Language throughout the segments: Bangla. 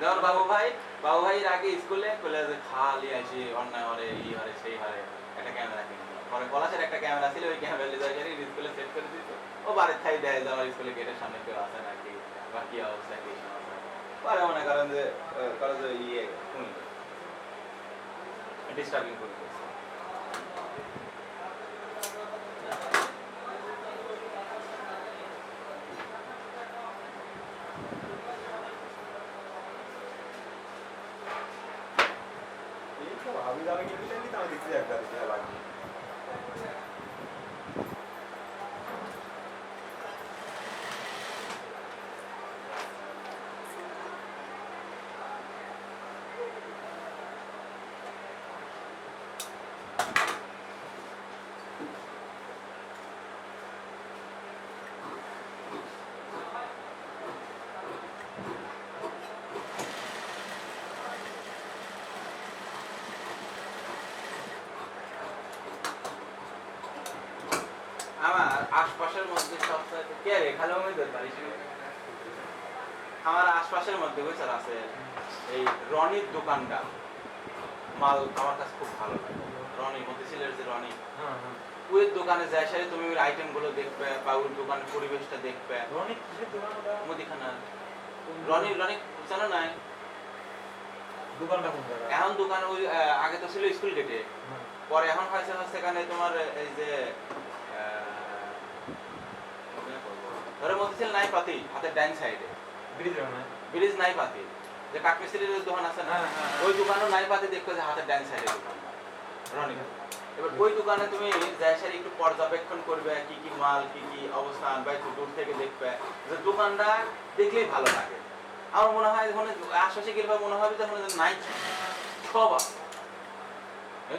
যেমন বাবু ভাই বাবু ভাইয়ের আগে স্কুলে কলেজে খালি আসি অন্যায় হরে ই হরে সেই হরে একটা ক্যামেরা কিনে পরে পলাশের একটা ক্যামেরা ছিল ওই ক্যামেরা লিজার স্কুলে সেট করে দিত ও বাড়ির থাই দেয় যাওয়ার স্কুলে গেটের সামনে কেউ আছে নাকি বা কি অবস্থা কি সমস্যা? পরে মনে করেন যে আহ, করে যে ইয়ে শুনি ডিস্টার্বিং করে দিয়েছে। এই তো আমি যাবে কিন্তু দেখি তো আমি দেখছি একটা দেখি লাগবে আমার আশপাশের মধ্যে সবচেয়ে কে রে? খালি আমি আমার আশপাশের মধ্যে বুঝছেন? আছে এই রনির দোকানটা। মাল আমার কাছে খুব ভালো লাগে। রনি মতিঝিলের যে রনি। হ্যাঁ হ্যাঁ। ওই দোকানে যায় তুমি ওই দেখবে বা ওই দোকানের পরিবেশটা দেখবে। কিসের দোকান মুদিখানা। রনি রনি জানো নাই? দোকানটা কোন জায়গায় এখন দোকান ওই আগে তো ছিল স্কুল গেটে। হ্যাঁ। পরে এখন হয়েছে এখানে তোমার এই যে ধরো মতিঝিল নাই পাতি হাতের ডাইন সাইডে ওখানে ব্রিজ নাই। পাতি। যে কাঠমিস্ত্রির দোকান আছে না হ্যাঁ, হ্যাঁ, হ্যাঁ। ওই দোকানও নাই পাতি দেখো যে হাতের ডাইন সাইডে দোকান। এবার ওই দোকানে তুমি একটু পর্যবেক্ষণ করবে কি কি মাল কি কি অবস্থান বা একটু দূর থেকে দেখবে। যে দোকানটা দেখলেই ভালো লাগে। আমার মনে হয় যখন আশপাশে গেলে মনে হবে যখন নাই সব আছে।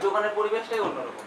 দোকানের পরিবেশটাই অন্যরকম।